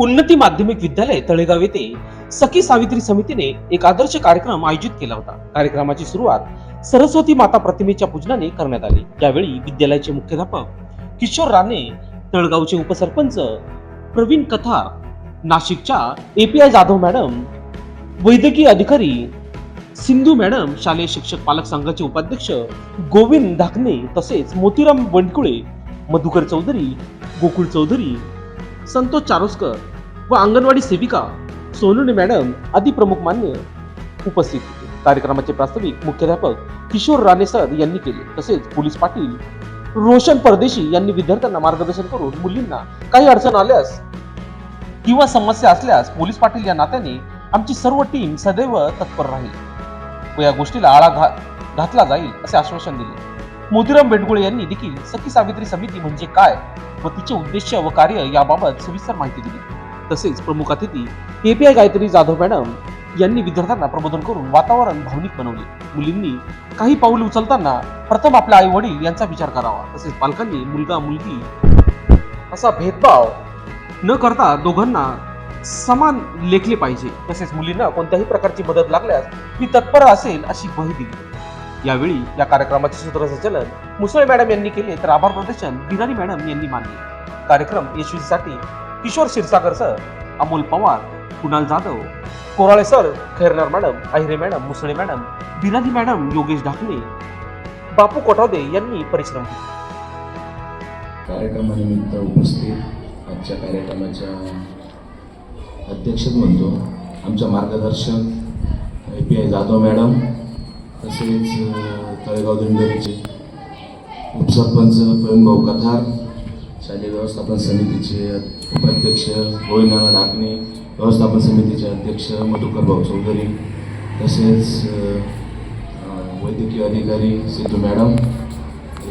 उन्नती माध्यमिक विद्यालय तळेगाव येथे सखी सावित्री समितीने एक आदर्श कार्यक्रम आयोजित केला होता. कार्यक्रमाची सुरुवात सरस्वती माता प्रतिमेच्या पूजनाने करण्यात आली. यावेळी विद्यालयाचे मुख्याध्यापक किशोर राणे तळगावचे उपसरपंच प्रवीण कथार नाशिकच्या एपीआय जाधव मॅडम वैद्यकीय अधिकारी सिंधू मॅडम शालेय शिक्षक पालक संघाचे उपाध्यक्ष गोविंद धाकणे तसेच मोतीराम बंडकुळे मधुकर चौधरी गोकुळ चौधरी संतोष चारोस्कर व अंगणवाडी सेविका सोनुनी मॅडम आदी प्रमुख मान्य उपस्थित होते. कार्यक्रमाचे प्रास्ताविक मुख्याध्यापक किशोर राणे सर यांनी केले. तसेच पोलीस पाटील रोशन परदेशी यांनी विद्यार्थ्यांना मार्गदर्शन करून मुलींना काही अडचण आल्यास किंवा समस्या असल्यास पोलीस पाटील या नात्याने आमची सर्व टीम सदैव तत्पर राहील व या गोष्टीला आळा घा घातला जाईल असे आश्वासन दिले. मोतीराम बेंडगुळे यांनी देखील सखी सावित्री समिती म्हणजे काय व तिचे उद्देश व कार्य याबाबत सविस्तर माहिती दिली. तसेच प्रमुख अतिथी केपीआय गायत्री जाधव मॅडम यांनी विद्यार्थ्यांना प्रबोधन करून वातावरण भावनिक बनवले. मुलींनी काही पाऊल उचलताना प्रथम आपल्या आई वडील यांचा विचार करावा. तसेच पालकांनी मुलगा मुलगी असा भेदभाव न करता दोघांना समान लेखले पाहिजे. तसेच मुलींना कोणत्याही प्रकारची मदत लागल्यास ती तत्पर असेल अशी ग्वाही दिली. यावेळी या कार्यक्रमाचे सूत्रसंचालन मुसळे मॅडम यांनी केले तर आभार प्रदर्शन बिराणी मॅडम यांनी मानले. कार्यक्रम यशस्वीसाठी Kishor Kshirsagar sir Amol Pawar Kunal Jadhav Korale sir Khairnar madam Ahire madam Musale madam Birani madam Yogesh Dhakane Bapu Kothavade यांनी परिश्रम घेतले कार्यक्रमानिमित्त उपस्थित आजच्या कार्यक्रमाच्या अध्यक्षच म्हणतो आमच्या मार्गदर्शक A P I Jadhav madam तसेच तळेगाव दिंडोरीचे उपसरपंच प्रेमभाऊ कथार शालेय व्यवस्थापन समितीचे उपाध्यक्ष गोविंदनाना ढाकणे व्यवस्थापन समितीचे अध्यक्ष मधुकर भाऊ चौधरी तसेच वैद्यकीय अधिकारी सिद्धू मॅडम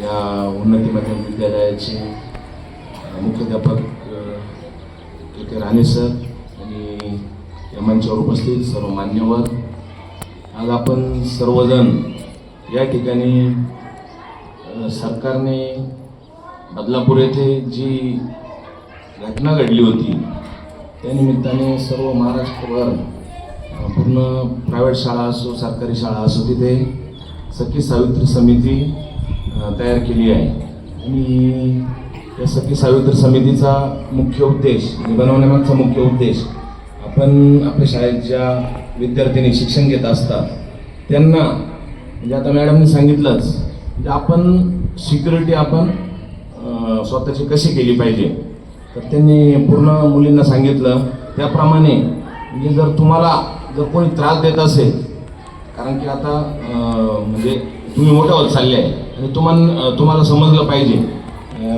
या उन्नती माध्यमिक विद्यालयाचे मुख्याध्यापक के के राणे सर आणि या मंचावर उपस्थित सर्व मान्यवर आज आपण सर्वजण या ठिकाणी सरकारने बदलापूर येथे जी घटना घडली होती त्यानिमित्ताने सर्व महाराष्ट्रभर पूर्ण प्रायव्हेट शाळा असो सरकारी शाळा असो तिथे सखी सावित्री समिती तयार केली आहे. आणि या सखी सावित्री समितीचा मुख्य उद्देश बनवण्यामागचा मुख्य उद्देश आपण आपल्या शाळेच्या विद्यार्थ्यांनी शिक्षण घेत असतात त्यांना म्हणजे आता मॅडमने सांगितलंच म्हणजे आपण सिक्युरिटी आपण स्वतःची कशी केली पाहिजे? तर त्यांनी पूर्ण मुलींना सांगितलं. त्याप्रमाणे म्हणजे जर तुम्हाला जर कोणी त्रास देत असेल कारण की आता म्हणजे तुम्ही मोठ्या होत चालले आहे आणि तुम्हाला तुम्हाला समजलं पाहिजे.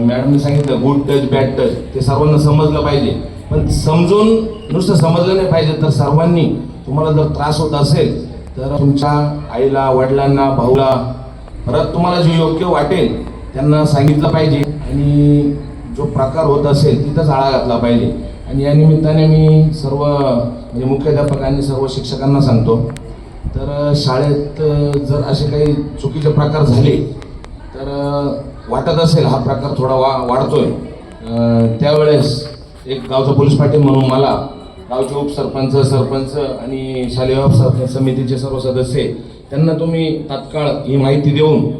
मॅडमने सांगितलं गुड टच बॅड टच ते सर्वांना समजलं पाहिजे. पण समजून नुसतं समजलं नाही पाहिजे तर सर्वांनी तुम्हाला जर त्रास होत असेल तर तुमच्या आईला वडिलांना भाऊला परत तुम्हाला जे योग्य वाटेल त्यांना सांगितलं पाहिजे. आणि जो प्रकार होत असेल तिथंच आळा घातला पाहिजे. आणि या निमित्ताने मी सर्व म्हणजे मुख्याध्यापकांनी सर्व शिक्षकांना सांगतो तर शाळेत जर असे काही चुकीचे प्रकार झाले तर वाटत असेल हा प्रकार थोडा वा वाढतोय. त्यावेळेस एक गावचा पोलीस पाटील म्हणून मला गावचे उपसरपंच सरपंच आणि शालेय व्यवस्थापन समितीचे सर्व सदस्य त्यांना तुम्ही तात्काळ ही माहिती देऊन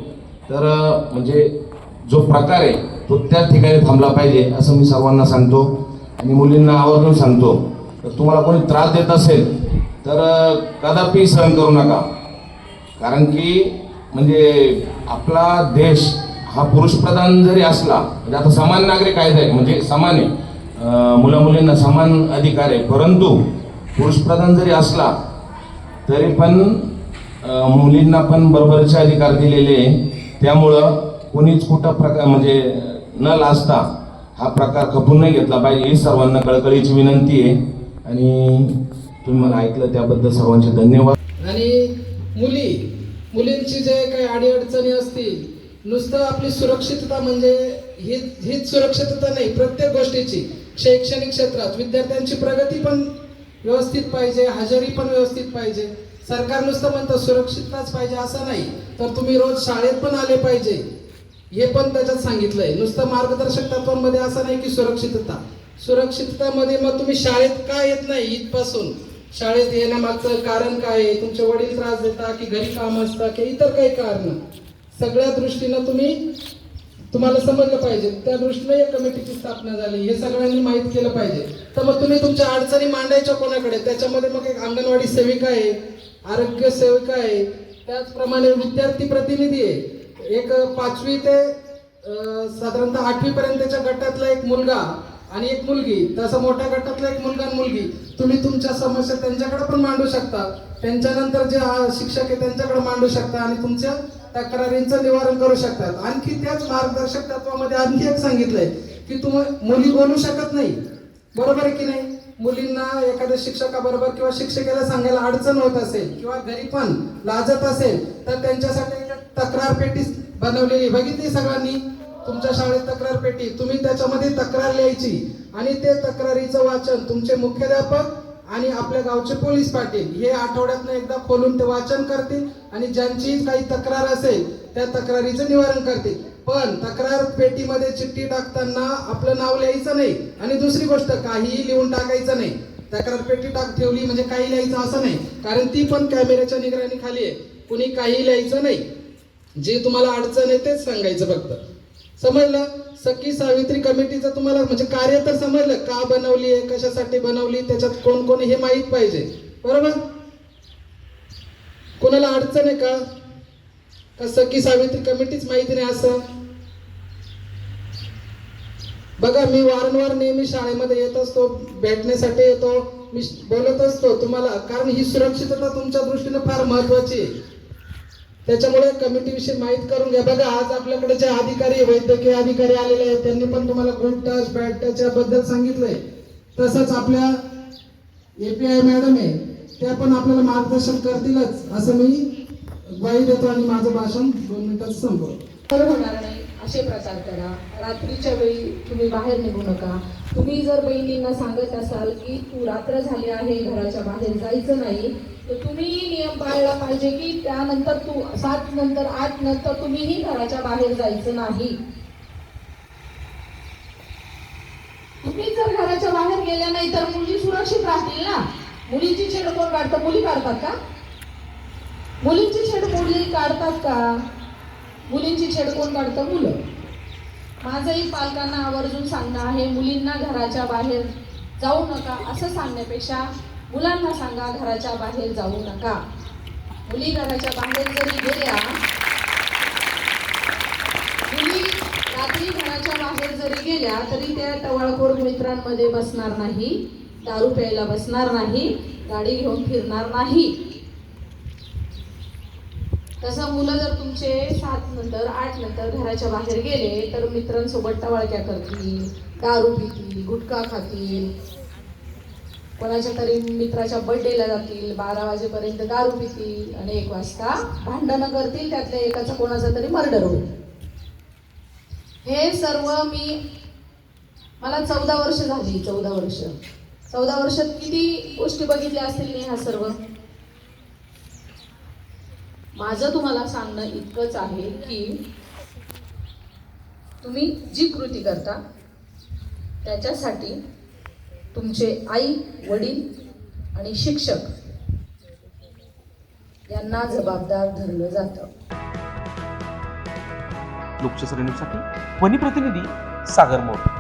तर म्हणजे जो प्रकार आहे तो त्याच ठिकाणी थांबला पाहिजे असं मी सर्वांना सांगतो आणि मुलींना आवर्जून सांगतो. तर तुम्हाला कोणी त्रास देत असेल तर कदापि सहन करू नका. कारण की म्हणजे आपला देश हा पुरुषप्रधान जरी असला म्हणजे आता समान नागरिक कायदा आहे म्हणजे समान आहे मुला मुलींना समान अधिकार आहे. परंतु पुरुषप्रधान जरी असला तरी पण मुलींना पण बरोबरचे अधिकार दिलेले आहे. त्यामुळं कोणीच कुठं प्रकार म्हणजे न लाजता हा प्रकार खपून नाही घेतला पाहिजे. ही सर्वांना कळकळीची विनंती आहे. आणि तुम्ही मला ऐकलं त्याबद्दल सर्वांचे धन्यवाद. आणि मुली मुलींची जे काही अडीअडचणी असतील नुसतं आपली सुरक्षितता म्हणजे ही हीच सुरक्षितता नाही प्रत्येक गोष्टीची. शैक्षणिक क्षेत्रात विद्यार्थ्यांची प्रगती पण व्यवस्थित पाहिजे हजेरी पण व्यवस्थित पाहिजे. सरकार नुसतं म्हणतं सुरक्षितताच पाहिजे असं नाही तर तुम्ही रोज शाळेत पण आले पाहिजे. हे पण त्याच्यात सांगितलंय. नुसतं मार्गदर्शक तत्वांमध्ये असं नाही की सुरक्षितता. सुरक्षिततामध्ये मग तुम्ही शाळेत का येत नाही इथपासून? शाळेत येण्यामागचं कारण काय आहे? तुमचे वडील त्रास देता की घरी काम असतं की इतर काही कारण? सगळ्या दृष्टीनं तुम्ही तुम्हाला समजलं पाहिजे. त्या दृष्टीने या कमिटीची स्थापना झाली. हे सगळ्यांनी माहीत केलं पाहिजे. तर मग तुम्ही तुमच्या अडचणी मांडायच्या कोणाकडे? त्याच्यामध्ये मग एक अंगणवाडी सेविका आहे आरोग्य सेविका आहे त्याचप्रमाणे विद्यार्थी प्रतिनिधी आहे. एक पाचवी ते साधारणतः आठवी पर्यंतच्या गटातला एक मुलगा आणि एक मुलगी. तसं मोठ्या गटातला एक मुलगा आणि मुलगी. तुम्ही तुमच्या समस्या त्यांच्याकडे पण मांडू शकता. त्यांच्यानंतर जे शिक्षक आहे त्यांच्याकडे मांडू शकता आणि तुमच्या तक्रारींचं निवारण करू शकतात. आणखी त्याच मार्गदर्शक तत्वामध्ये आणखी एक सांगितलंय की तुम्ही मुली बोलू शकत नाही. बरोबर आहे की नाही? मुलींना एखाद्या शिक्षकाबरोबर किंवा शिक्षकेला सांगायला अडचण होत असेल किंवा घरी पण लाजत असेल तर त्यांच्यासाठी तक्रार पेटी बनवलेली. बघितली सगळ्यांनी? तुमच्या शाळेत तक्रार पेटी तुम्ही त्याच्यामध्ये तक्रार लिहायची आणि ते तक्रारीचं वाचन तुमचे मुख्याध्यापक आणि आपल्या गावचे पोलीस पाटील हे आठवड्यातनं एकदा खोलून ते वाचन करतील आणि ज्यांची काही तक्रार असेल त्या तक्रारीचं निवारण करतील. पण तक्रार पेटीमध्ये चिठ्ठी टाकताना आपलं नाव लिहायचं नाही आणि दुसरी गोष्ट काहीही लिहून टाकायचं नाही. तक्रार पेटी टाक ठेवली म्हणजे काही लिहायचं असं नाही कारण ती पण कॅमेऱ्याच्या निगराणी खाली आहे. कुणी काही लिहायचं नाही. जे तुम्हाला अडचण आहे तेच सांगायचं फक्त. समजलं? सखी सावित्री कमिटीचं तुम्हाला म्हणजे कार्य तर समजलं. का बनवली आहे? कशासाठी बनवली? त्याच्यात कोण कोण हे माहीत पाहिजे. बरोबर? कोणाला अडचण आहे का? का सखी सावित्री कमिटीच माहिती नाही असं? बघा मी वारंवार नेहमी शाळेमध्ये येत असतो भेटण्यासाठी येतो मी बोलत असतो. तुम्हाला कारण ही सुरक्षितता तुमच्या दृष्टीने फार महत्वाची आहे. त्याच्यामुळे कमिटीविषयी माहीत करून घ्या. बघा आज आपल्याकडे जे अधिकारी वैद्यकीय अधिकारी आलेले आहेत त्यांनी पण तुम्हाला गुड टच बॅड टच याबद्दल सांगितलंय. तसंच आपल्या एपीआय मॅडम आहे त्या पण आपल्याला मार्गदर्शन करतीलच असं मी ग्वाही देतो आणि माझं भाषण दोन मिनिटात संपवतो. तर होणार नाही असे प्रचार करा. रात्रीच्या वेळी तुम्ही बाहेर निघू नका. तुम्ही जर बहिणींना सांगत असाल की तू रात्र झाली आहे घराच्या बाहेर जायचं नाही तर तुम्हीही नियम पाळला पाहिजे की त्यानंतर तू सात नंतर आठ नंतर तुम्हीही घराच्या बाहेर जायचं नाही. तुम्ही जर घराच्या बाहेर गेल्या नाही तर मुली सुरक्षित राहतील ना? मुलीची छेड कोण काढतं मुली काढतात का? मुलींची छेड मुली काढतात का? मुलींची छेड कोण काढतं? मुलं. माझंही पालकांना आवर्जून सांगणं आहे मुलींना घराच्या बाहेर जाऊ नका असं सांगण्यापेक्षा मुलांना सांगा घराच्या बाहेर जाऊ नका. मुली घराच्या बाहेर जरी गेल्या मुली रात्री घराच्या बाहेर जरी गेल्या तरी त्या टवाळखोर मित्रांमध्ये बसणार नाही दारू प्यायला बसणार नाही गाडी घेऊन फिरणार नाही. तसं मुलं जर तुमचे सात नंतर आठ नंतर घराच्या बाहेर गेले तर मित्रांसोबत टवाळक्या करतील दारू पितील गुटखा खातील. कोणाच्या तरी मित्राच्या बर्थडेला जातील बारा वाजेपर्यंत दारू पितील आणि एक वाजता भांडणं करतील त्यातल्या एकाचा कोणाचा तरी मर्डर होईल. हे सर्व मी मला चौदा वर्ष झाली चौदा वर्ष. चौदा वर्षात किती गोष्टी बघितल्या असतील मी ह्या सर्व? माझं तुम्हाला सांगणं इतकंच आहे की तुम्ही जी कृती करता त्याच्यासाठी तुमचे आई वडील आणि शिक्षक यांना जबाबदार धरलं जातं. लोकशाहीसाठी ध्वनी वनी प्रतिनिधी सागर मोर.